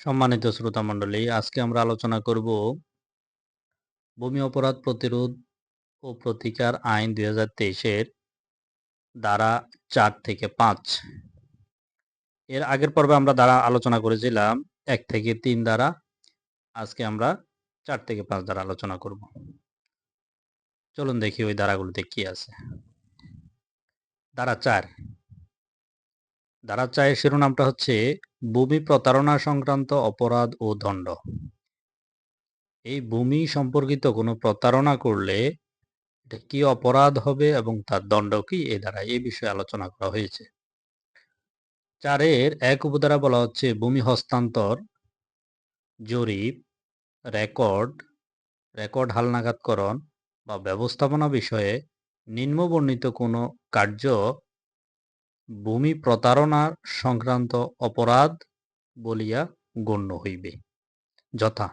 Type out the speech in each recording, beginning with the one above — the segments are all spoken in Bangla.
সম্মানিত শ্রোতা মণ্ডলী, আজকে আমরা আলোচনা করব ভূমি অপরাধ প্রতিরোধ ও প্রতিকার আইন দুই হাজার তেইশের দ্বারা চার থেকে পাঁচ। এর আগের পর্বে আমরা দ্বারা আলোচনা করেছিলাম, এক থেকে তিন দ্বারা আজকে আমরা চার থেকে পাঁচ দ্বারা আলোচনা করব। চলুন দেখি ওই দ্বারাগুলোতে কি আছে। দ্বারা চার দ্বারা চারের শিরোনামটা হচ্ছে, ভূমি প্রতারণা সংক্রান্ত অপরাধ ও দণ্ড। এই ভূমি সম্পর্কিত কোনো প্রতারণা করলে কি অপরাধ হবে এবং তার দণ্ড কি এ দ্বারা এই বিষয়ে আলোচনা করা হয়েছে। চারের এক উপধারা বলা হচ্ছে, ভূমি হস্তান্তর, জরিপ, রেকর্ড রেকর্ড হালনাগাদকরণ বা ব্যবস্থাপনা বিষয়ে নিম্নবর্ণিত কোনো কার্য ভূমি প্রতারণা সংক্রান্ত অপরাধ বলিয়া গণ্য হইবে। যথা।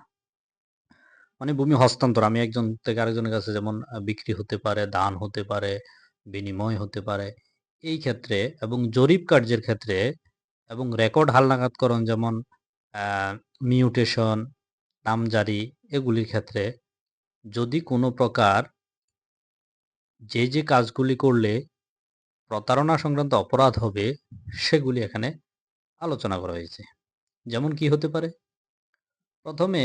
মানে ভূমি হস্তান্তর। আমি একজন থেকে আরেকজনের কাছে যেমন বিক্রি হতে পারে, দান হতে পারে, বিনিময় হতে পারে, এই ক্ষেত্রে এবং জরিপ কার্যের ক্ষেত্রে এবং রেকর্ড হালনাগাদকরণ যেমন মিউটেশন, নামজারি এগুলির ক্ষেত্রে যদি কোনো প্রকার যে যে কাজগুলি করলে প্রতারণা সংক্রান্ত অপরাধ হবে, সেগুলি এখানে আলোচনা করা হয়েছে। যেমন কি হতে পারে? প্রথমে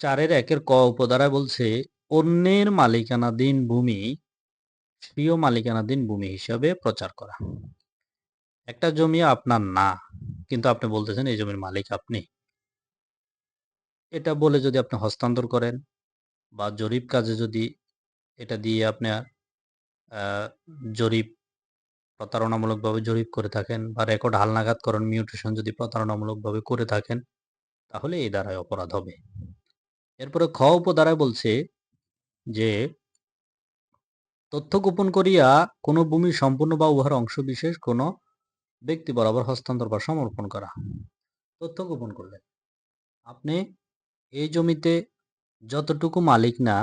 চারের একের ক উপধারায় বলছে, অন্যের মালিকানাধীন ভূমি, স্বীয় মালিকানাধীন ভূমি হিসাবে প্রচার করা। একটা জমি আপনার না, কিন্তু আপনি বলতেছেন এই জমির মালিক আপনি। এটা বলে যদি আপনি হস্তান্তর করেন বা জরিপ কাজে যদি এটা দিয়ে আপনার জরিপ প্রতারণামূলকভাবে জরিপ করে থাকেন বা রেকর্ড হালনাগাদকরণ মিউটেশন যদি প্রতারণামূলকভাবে করে থাকেন, তাহলে এই দ্বারাই অপরাধ হবে। এরপরে খ উপধারায় বলছে যে, তথ্য গোপন করিয়া কোনো ভূমি সম্পূর্ণ বা উহার অংশ বিশেষ কোনো ব্যক্তি বরাবর হস্তান্তর বা সমর্পণ করা। তথ্য গোপন করলেন। আপনি এই জমিতে যতটুকু মালিক না,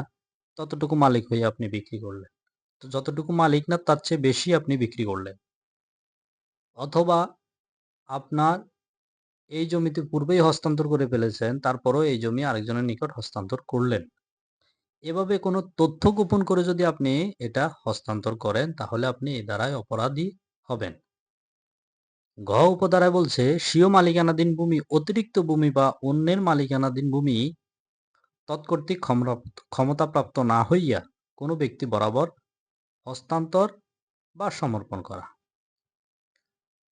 ততটুকু মালিক হয়ে আপনি বিক্রি করলেন। তো যতটুকু মালিক না, তার চেয়ে বেশি আপনি বিক্রি করলেন। অথবা আপনার এই জমিতে পূর্বেই হস্তান্তর করে ফেলেছেন, তারপরও এই জমি আরেকজনের নিকট হস্তান্তর করলেন। এভাবে কোনো তথ্য গোপন করে যদি আপনি এটা হস্তান্তর করেন, তাহলে আপনি এ দ্বারাই অপরাধী হবেন। ঘ উপধারায় বলছে, স্বীয় মালিকানাধীন ভূমি, অতিরিক্ত ভূমি বা অন্যের মালিকানাধীন ভূমি তৎকর্তৃক ক্ষমতাপ্রাপ্ত না হইয়া কোনো ব্যক্তি বরাবর হস্তান্তর বা সমর্পণ করা।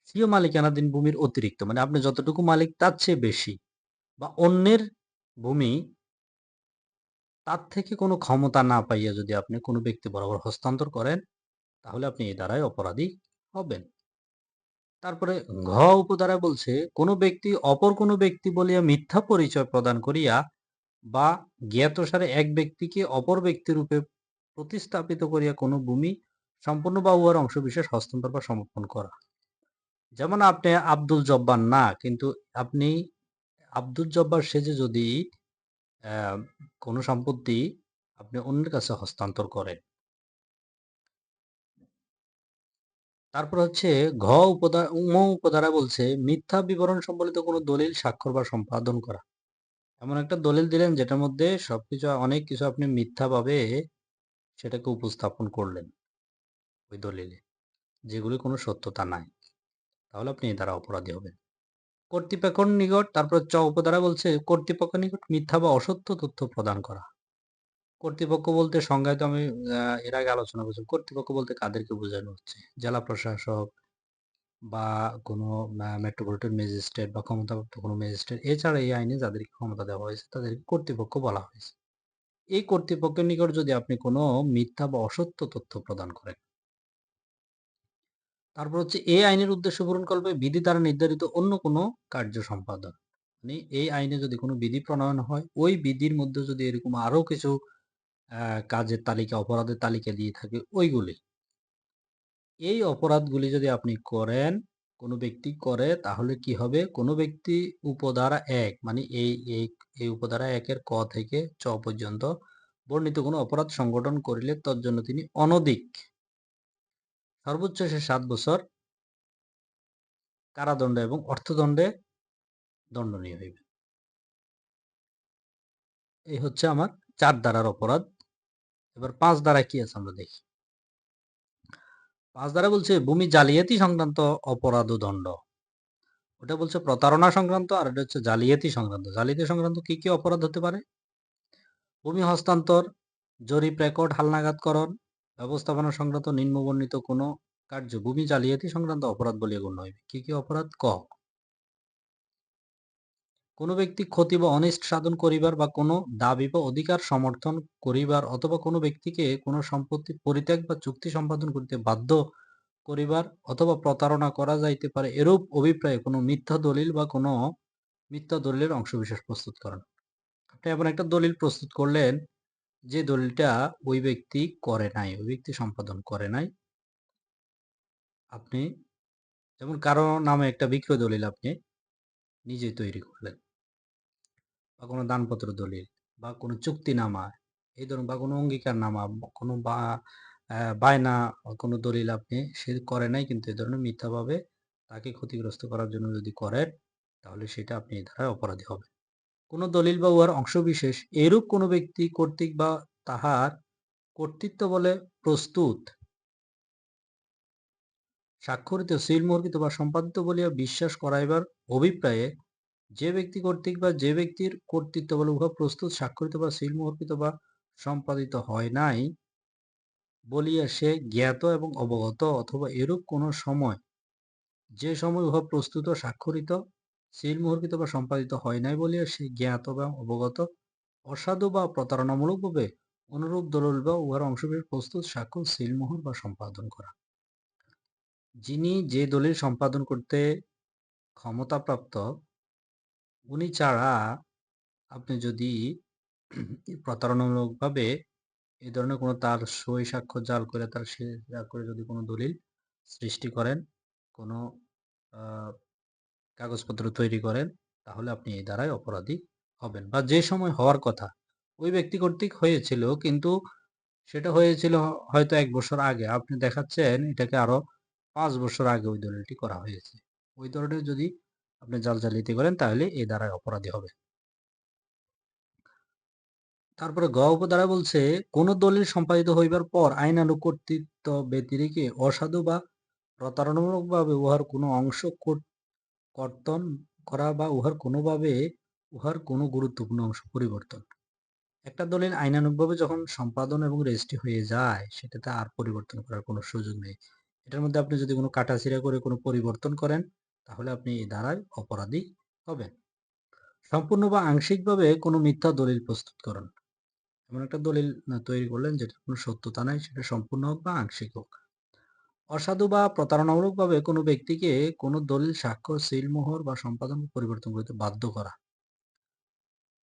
স্বীয় মালিকানাধীন ভূমির অতিরিক্ত মানে আপনি যতটুকু মালিক তার চেয়ে বেশি বা অন্যের ভূমি, তার থেকে কোনো ক্ষমতা না পাইয়া যদি আপনি কোনো ব্যক্তি বরাবর হস্তান্তর করেন, তাহলে আপনি এই দ্বারাই অপরাধী হবেন। তারপরে ঘ উপধারায় বলছে, কোনো ব্যক্তি অপর কোনো ব্যক্তি বলিয়া মিথ্যা পরিচয় প্রদান করিয়া বা জ্ঞাতসারে এক ব্যক্তিকে অপর ব্যক্তি রূপে প্রতিস্থাপিত করিয়া কোনো ভূমি সম্পূর্ণ বা উহার অংশবিশেষ হস্তান্তর বা সমর্পণ করা। যেমন আপনি আব্দুল জব্বার না, কিন্তু আপনি আব্দুল জব্বার সেজে যদি কোনো সম্পত্তি আপনি অন্যের কাছে হস্তান্তর করেন। তারপর হচ্ছে ঘ উপদা, উম, উপধারা বলছে, মিথ্যা বিবরণ সম্বলিত কোনো দলিল স্বাক্ষর বা সম্পাদন করা। এমন একটা দলিল দিলেন, যেটার মধ্যে সবকিছু, অনেক কিছু আপনি মিথ্যাভাবে সেটাকে উপস্থাপন করলেন ওই দলিলে। যেগুলি কোনো সত্যতা নাই। তাহলে আপনি এ দ্বারা অপরাধী হবেন। কর্তৃপক্ষের নিকট, তারপর চ উপধারা বলছে কর্তৃপক্ষের নিকট মিথ্যা বা অসত্য তথ্য প্রদান করা। কর্তৃপক্ষ বলতে সংজ্ঞায় তো আমি এর আগে আলোচনা করছি। কর্তৃপক্ষ বলতে কাদেরকে বোঝানো হচ্ছে? জেলা প্রশাসক বা কোনো মেট্রোপলিটন ম্যাজিস্ট্রেট বা ক্ষমতাপ্রাপ্ত কোনো ম্যাজিস্ট্রেট এছাড়া এই আইনে যাদেরকে ক্ষমতা দেওয়া হয়েছে, তাদেরকে কর্তৃপক্ষ বলা হয়েছে। এই কর্তৃপক্ষের নিকট যদি আপনি কোনো মিথ্যা বা অসত্য তথ্য প্রদান করেন। তারপর হচ্ছে এই আইনের উদ্দেশ্য পূরণকল্পে বিধি দ্বারা নির্ধারিত অন্য কোনো কার্য সম্পাদন। মানে এই আইনে যদি কোনো বিধি প্রণয়ন হয়, ওই বিধির মধ্যে যদি এরকম আরও কিছু কাজের তালিকা, অপরাধের তালিকা দিয়ে থাকে, ওইগুলি। এই অপরাধগুলি যদি আপনি করেন কোনো ব্যক্তি করে, তাহলে কি হবে? কোনো ব্যক্তি উপধারা এক মানে এই এই এই উপধারা একের ক থেকে চ পর্যন্ত বর্ণিত কোনো অপরাধ সংগঠন করিলে তর জন্য তিনি অনধিক। সর্বোচ্চ সে সাত বছর কারাদণ্ড এবং অর্থদণ্ডে দণ্ডনীয় হইবে। এই হচ্ছে আমার চার ধারার অপরাধ। এবার পাঁচ ধারা কি আছে আমরা দেখি। পাঁচ ধারা বলছে ভূমি জালিয়াতি সংক্রান্ত অপরাধ দণ্ড। ওটা বলছে প্রতারণা সংক্রান্ত আর এটা হচ্ছে জালিয়াতি সংক্রান্ত। জালিয়াতি সংক্রান্ত কি কি অপরাধ হতে পারে? ভূমি হস্তান্তর, জরিপ রেকর্ড, হালনাগাদকরণ, ব্যবস্থাপনা সংক্রান্ত নিম্নবর্ণিত কোনো কার্য ভূমি জালিয়াতি সংক্রান্ত অপরাধ বলিয়া গণ্য হইবে। কি কি অপরাধ? ক। কোনো ব্যক্তি ক্ষতি বা অনিষ্ট সাধন করিবার বা কোনো দাবি বা অধিকার সমর্থন করিবার অথবা কোনো ব্যক্তিকে কোনো সম্পত্তি পরিত্যাগ বা চুক্তি সম্পাদন করিতে বাধ্য করিবার অথবা প্রতারণা করা যাইতে পারে, এরূপ অভিপ্রায়ে কোনো মিথ্যা দলিল বা কোনো মিথ্যা দলিলের অংশবিশেষ প্রস্তুত করেন। আপনি এমন একটা দলিল প্রস্তুত করলেন যে দলিলটা ওই ব্যক্তি করে নাই, ওই ব্যক্তি সম্পাদন করে নাই। আপনি, যেমন কারও নামে একটা বিক্রয় দলিল আপনি নিজেই তৈরি করলেন। বা কোনো দানপত্র দলিল বা কোনো চুক্তিনামা, এই ধরুন বা কোনো অঙ্গীকার নামা কোনো বা বায়না কোনো দলিল আপনি সে করে নাই কিন্তু এই ধরনের মিথ্যাভাবে তাকে ক্ষতিগ্রস্ত করার জন্য যদি করেন, তাহলে সেটা আপনি এই ধারায় অপরাধী হবেন। কোনো দলিল বা উহার অংশবিশেষ এরূপ কোনো ব্যক্তি কর্তৃক বা তাহার কর্তৃত্ব বলে প্রস্তুত। স্বাক্ষরিত সিলমোহরিত বা সম্পাদিত বলিয়া বিশ্বাস করাইবার অভিপ্রায়ে যে ব্যক্তি কর্তৃক বা যে ব্যক্তির কর্তৃত্ব বলে উহা প্রস্তুত, স্বাক্ষরিত বা সিলমোহরিত বা সম্পাদিত হয় নাই, বলিয়া সে জ্ঞাত এবং অবগত অথবা এরূপ কোনো সময়, যে সময় উহা প্রস্তুত, স্বাক্ষরিত সিলমোহরিত বা সম্পাদিত হয় নাই বলিয়া সে জ্ঞাত বা অবগত, অসাধু বা প্রতারণামূলকভাবে অনুরূপ দলিল বা উহার অংশবিশেষ প্রস্তুত, স্বাক্ষর সিলমোহর বা সম্পাদন করা। যিনি যে দলিল সম্পাদন করতে ক্ষমতাপ্রাপ্ত উনি ছাড়া আপনি যদি প্রতারণামূলকভাবে এই ধরনের কোনো তার সই স্বাক্ষর জাল করে তার সে করে যদি কোনো দলিল সৃষ্টি করেন, কোনো কাগজপত্র তৈরি করেন, তাহলে আপনি এই দ্বারাই অপরাধী হবেন। বা যে সময় হওয়ার কথা, ওই ব্যক্তি কর্তৃক হয়েছিল, কিন্তু সেটা হয়েছিল হয়তো এক বছর আগে। আপনি দেখাচ্ছেন এটাকে আরও পাঁচ বছর আগে ওই দলিলটি করা হয়েছে। ওই ধরনের যদি আপনি জাল জালিয়াতি করেন তাহলে এই দ্বারাই অপরাধী হবে। তারপরে গ উপধারা বলছে, কোন দলিল সম্পাদিত হইবার পর আইনানুগ কর্তৃত্ব ব্যতিরেকে অসাধু বা প্রতারণামূলকভাবে উহার কোনো অংশ কর্তন করা বা উহার কোনোভাবে উহার কোনো গুরুত্বপূর্ণ অংশ পরিবর্তন। একটা দলিল আইনানুগভাবে যখন সম্পাদন এবং রেজিস্ট্রি হয়ে যায়, সেটাতে আর পরিবর্তন করার কোনো সুযোগ নেই। এটার মধ্যে আপনি যদি কোনো কাটাছিড়া করে কোনো পরিবর্তন করেন তাহলে আপনি এই দ্বারাই অপরাধী হবেন। সম্পূর্ণ বা আংশিকভাবে কোনো মিথ্যা দলিল প্রস্তুতকরণ এমন একটা দলিল তৈরি করলেন যেটা কোনো সত্যতা নাই, সেটা সম্পূর্ণ হোক বা আংশিক হোক। অসাধু বা প্রতারণামূলকভাবে কোনো ব্যক্তিকে কোনো দলিল, স্বাক্ষর সিলমোহর বা সম্পাদন পরিবর্তন করতে বাধ্য করা।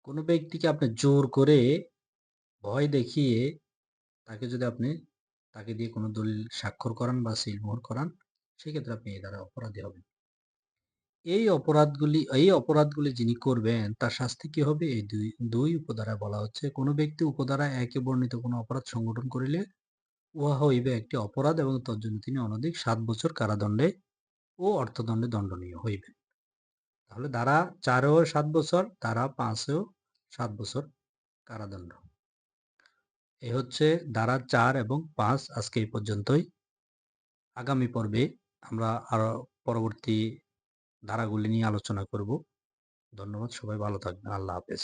কোনো ব্যক্তিকে আপনি জোর করে ভয় দেখিয়ে তাকে যদি আপনি, তাকে দিয়ে কোনো দলিল স্বাক্ষর করান বা সিলমোহর করান, সেক্ষেত্রে আপনি এই দ্বারা অপরাধী হবেন। এই অপরাধগুলি এই অপরাধগুলি যিনি করবেন, তার শাস্তি কি হবে? এই দুই দুই উপধারায় বলা হচ্ছে, কোনো ব্যক্তি উপধারা একে বর্ণিত কোনো অপরাধ সংগঠন করিলে উহা হইবে একটি অপরাধ এবং তজ্জন্য তিনি অনধিক সাত বছর কারাদণ্ডে ও অর্থদণ্ডে দণ্ডনীয় হইবেন। তাহলে ধারা চারেও সাত বছর ধারা পাঁচেও সাত বছর কারাদণ্ড। এই হচ্ছে ধারা চার এবং পাঁচ আজকে এই পর্যন্তই। আগামী পর্বে আমরা আরও পরবর্তী ধারাগুলি নিয়ে আলোচনা করব। ধন্যবাদ সবাই ভালো থাকবেন। আল্লাহ হাফেজ।